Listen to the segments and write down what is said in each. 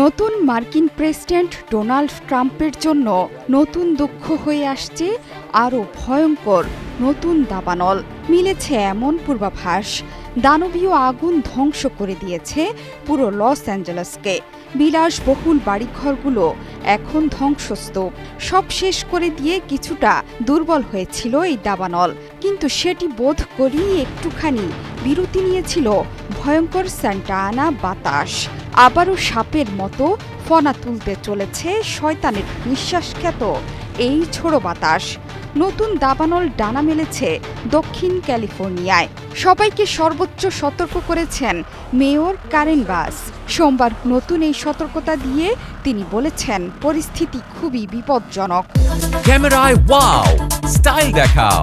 নতুন মার্কিন president Donald ট্রাম্পের জন্য নতুন দুঃখ হয়ে আসছে আরও ভয়ঙ্কর নতুন দাবানল। মিলেছে এমন পূর্বাভাস। দানবীয় আগুন ধ্বংস করে দিয়েছে পুরো লস অ্যাঞ্জেলেসকে। বিলাসবহুল বাড়িঘরগুলো এখন ধ্বংসস্তূপ। সব শেষ করে দিয়ে কিছুটা দুর্বল হয়েছিল এই দাবানল। কিন্তু সেটি বোধ করি একটুখানি বিরতি নিয়েছিল ভয়ঙ্কর স্যান্টা আনা বাতাস। আবারও সাপের মতো ফনা তুলতে চলেছে শয়তানের নিঃশ্বাসখ্যাত এই ছোড়ো বাতাস। নতুন দাবানল ডানা মেলেছে দক্ষিণ ক্যালিফোর্নিয়ায়। সবাইকে সর্বোচ্চ সতর্ক করেছেন মেয়র কারেন বাস। সোমবার নতুন এই সতর্কতা দিয়ে তিনি বলেছেন, পরিস্থিতি খুবই বিপজ্জনক। ক্যামেরায়, ওয়াও! স্টাইল দেখাও।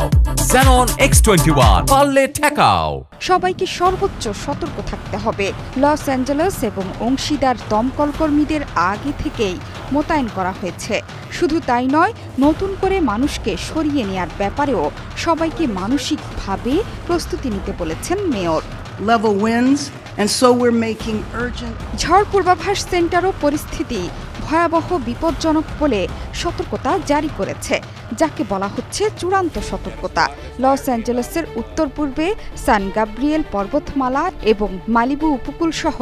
Xenon X21 পারলে ঠেকাও। সবাইকে সর্বোচ্চ সতর্ক থাকতে হবে। লস অ্যাঞ্জেলেস এবং অংশীদার দমকল কর্মীদের আগে থেকেই মোতায়েন করা হয়েছে। শুধু তাই নয় নতুন করে মানুষকে সরিয়ে নেয়ার ব্যাপারেও সবাইকে মানসিকভাবে প্রস্তুতি নিতে বলেছেন mayor. Level winds, and so we're making urgent ঝড় পূর্বাভাস সেন্টারও পরিস্থিতি ভয়াবহ বিপজ্জনক বলে সতর্কতা জারি করেছে, যাকে বলা হচ্ছে চূড়ান্ত সতর্কতা। লস অ্যাঞ্জেলেসের উত্তর পূর্বে সান গাব্রিয়েল পর্বতমালা এবং মালিবু উপকূল সহ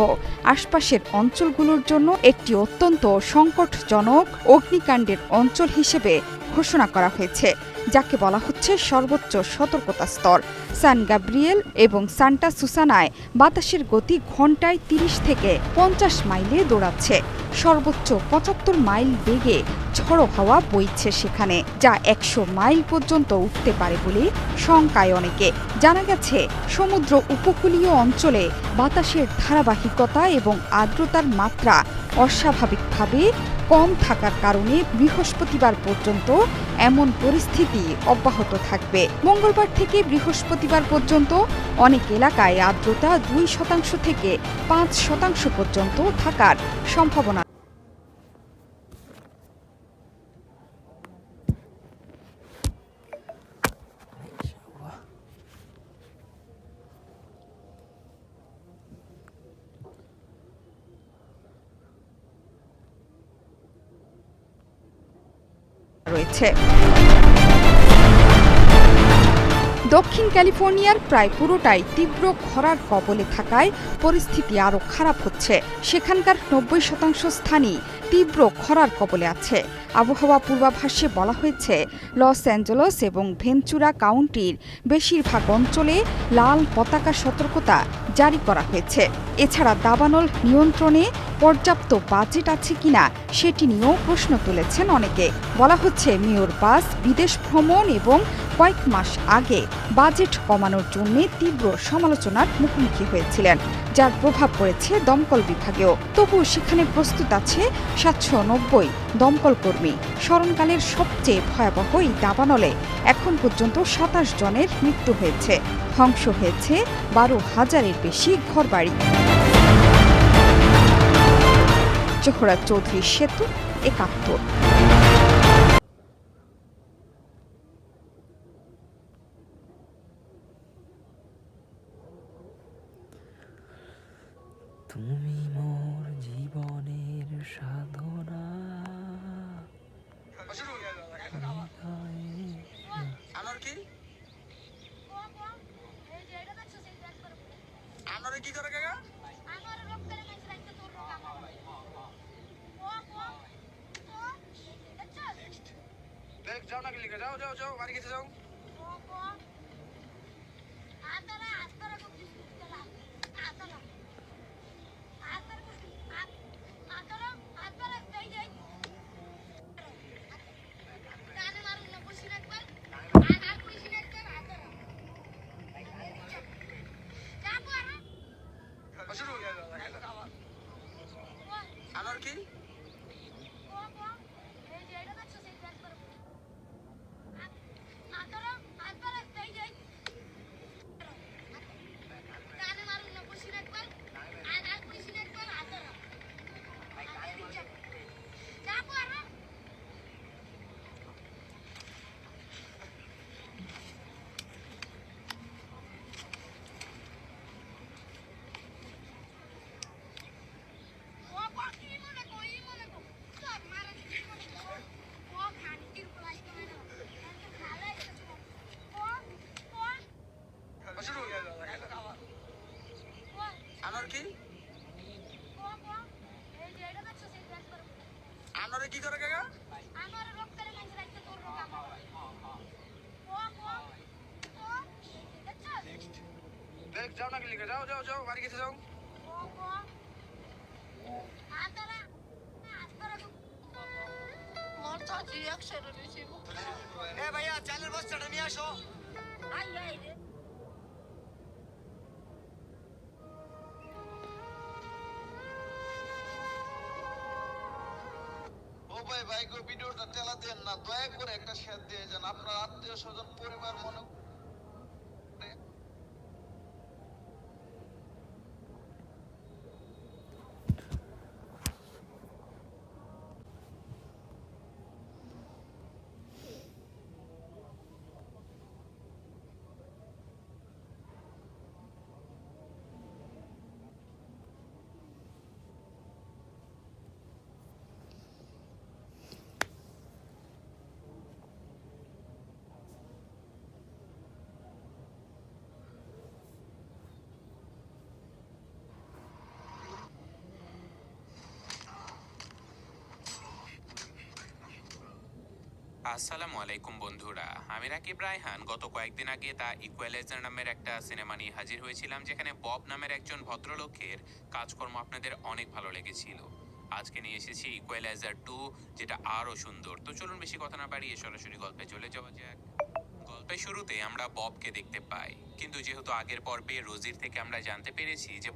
আশপাশের অঞ্চলগুলোর জন্য একটি অত্যন্ত সংকটজনক অগ্নিকাণ্ডের অঞ্চল হিসেবে ঘোষণা করা হয়েছে। যাকে বলা হচ্ছে সর্বোচ্চ সতর্কতা স্তর। সান গাব্রিয়েল এবং সান্টা সুসানায় বাতাসের গতি ঘন্টায় তিরিশ থেকে পঞ্চাশ মাইলে দৌড়াচ্ছে। সর্বোচ্চ পঁচাত্তর মাইল বেগে ঝড়ো হাওয়া বইছে সেখানে, যা একশো মাইল পর্যন্ত উঠতে পারে বলে শঙ্কায় অনেকে। জানা গেছে, সমুদ্র উপকূলীয় অঞ্চলে বাতাসের ধারাবাহিকতা এবং আর্দ্রতার মাত্রা অস্বাভাবিকভাবে কম থাকার কারণে বৃহস্পতিবার পর্যন্ত এমন পরিস্থিতি অব্যাহত থাকবে। মঙ্গলবার থেকে বৃহস্পতিবার পর্যন্ত অনেক এলাকায় আর্দ্রতা দুই শতাংশ থেকে পাঁচ শতাংশ পর্যন্ত থাকার সম্ভাবনা রয়েছে। দক্ষিণ ক্যালিফোর্নিয়ার প্রায় পুরোটাই তীব্র খরার কবলে থাকায় পরিস্থিতি আরও খারাপ হচ্ছে। সেখানকার নব্বই শতাংশ স্থানই তীব্র খরার কবলে আছে। আবহাওয়া পূর্বাভাসে বলা হয়েছে, লস অ্যাঞ্জেলস এবং ভেঞ্চুরা কাউন্টির বেশিরভাগ অঞ্চলে লাল পতাকা সতর্কতা জারি করা হয়েছে। এছাড়া দাবানল নিয়ন্ত্রণে পর্যাপ্ত বাজেট আছে কিনা সেটি নিয়েও প্রশ্ন তুলেছেন অনেকে। বলা হচ্ছে, মেয়র বাস, বিদেশ ভ্রমণ এবং কয়েক মাস আগে বাজেট কমানোর জন্য তীব্র সমালোচনার মুখোমুখি হয়েছিলেন, যার প্রভাব পড়েছে দমকল বিভাগেও। তবুও সেখানে প্রস্তুত আছে সাতশো নব্বই দমকল কর্মী। স্মরণকালের সবচেয়ে ভয়াবহ এই দাবানলে এখন পর্যন্ত সাতাশ জনের মৃত্যু হয়েছে। ধ্বংস হয়েছে বারো হাজারের বেশি ঘরবাড়ি। জোহরা চৌধুরী সেতু একাত্তর। তুমি মোর জীবনের সাধনা। কি? আনারে কি করে কাকা? দেখ যাও না গেলি যাও যাও যাও বাড়ি গেছে যাও। Bye, Dad. করে কাকা? আমার রোগ করে মানুষ রাখতে তোর রোগ আমার। ও ও নেক্সট দেখ যাও না গলি যাও যাও যাও বাড়ি গেছে যাও। ও ও আতরা আতরা মরতা রিঅ্যাকশন বেশি এ ভাইয়া চালের বস্তাটা নিয়ে আসো। আই আই রে। ভাই ভাই ভিডিওটা টেলা দেন না, দয়া করে একটা শেয়ার দিয়ে যান। আপনার আত্মীয় স্বজন পরিবার মনে আসসালামু আলাইকুম বন্ধুরা। আমি রাকিব রায়হান। গত কয়েকদিন আগে দা ইকুয়ালাইজার নামের একটা সিনেমা নিয়ে হাজির হয়েছিলাম, যেখানে বব নামের একজন ভদ্রলোকের কাজকর্ম আপনাদের অনেক ভালো লেগেছিল। আজকে নিয়ে এসেছি ইকুয়ালাইজার টু, যেটা আরও সুন্দর। তো চলুন বেশি কথা না বাড়িয়ে সরাসরি গল্পে চলে যাওয়া যাক। গল্পের শুরুতে আমরা ববকে দেখতে পাই। কিন্তু যেহেতু আগের পর্বে রোজির থেকে আমরা জানতে পেরেছি যে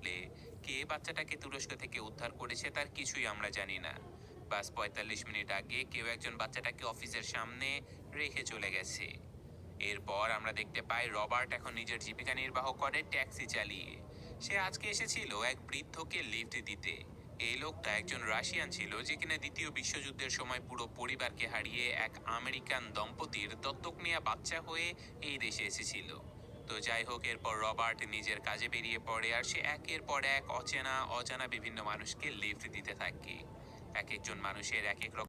বলে কে বাচ্চাটাকে তুরস্ক থেকে উদ্ধার করেছে, তার কিছুই আমরা জানি না। বাস পঁয়তাল্লিশ মিনিট আগে কেউ একজন বাচ্চাটাকে অফিসের সামনে রেখে চলে গেছে। এরপর আমরা দেখতে পাই রবার্ট এখন নিজের জীবিকা নির্বাহ করে, ট্যাক্সি চালিয়ে। সে আজকে এসেছিল এক বৃদ্ধকে লিফট দিতে। এই লোকটা একজন রাশিয়ান ছিল, যে কিনা দ্বিতীয় বিশ্বযুদ্ধের সময় পুরো পরিবারকে হারিয়ে এক আমেরিকান দম্পতির দত্তক নেওয়া বাচ্চা হয়ে এই দেশে এসেছিল। তো যাই হোক, এরপর রবার্ট নিজের কাজে বেরিয়ে পড়ে আর সে একের পর এক অচেনা, অজানা বিভিন্ন মানুষকে লিফট দিতে থাকে। এক একজন মানুষের এক এক রকম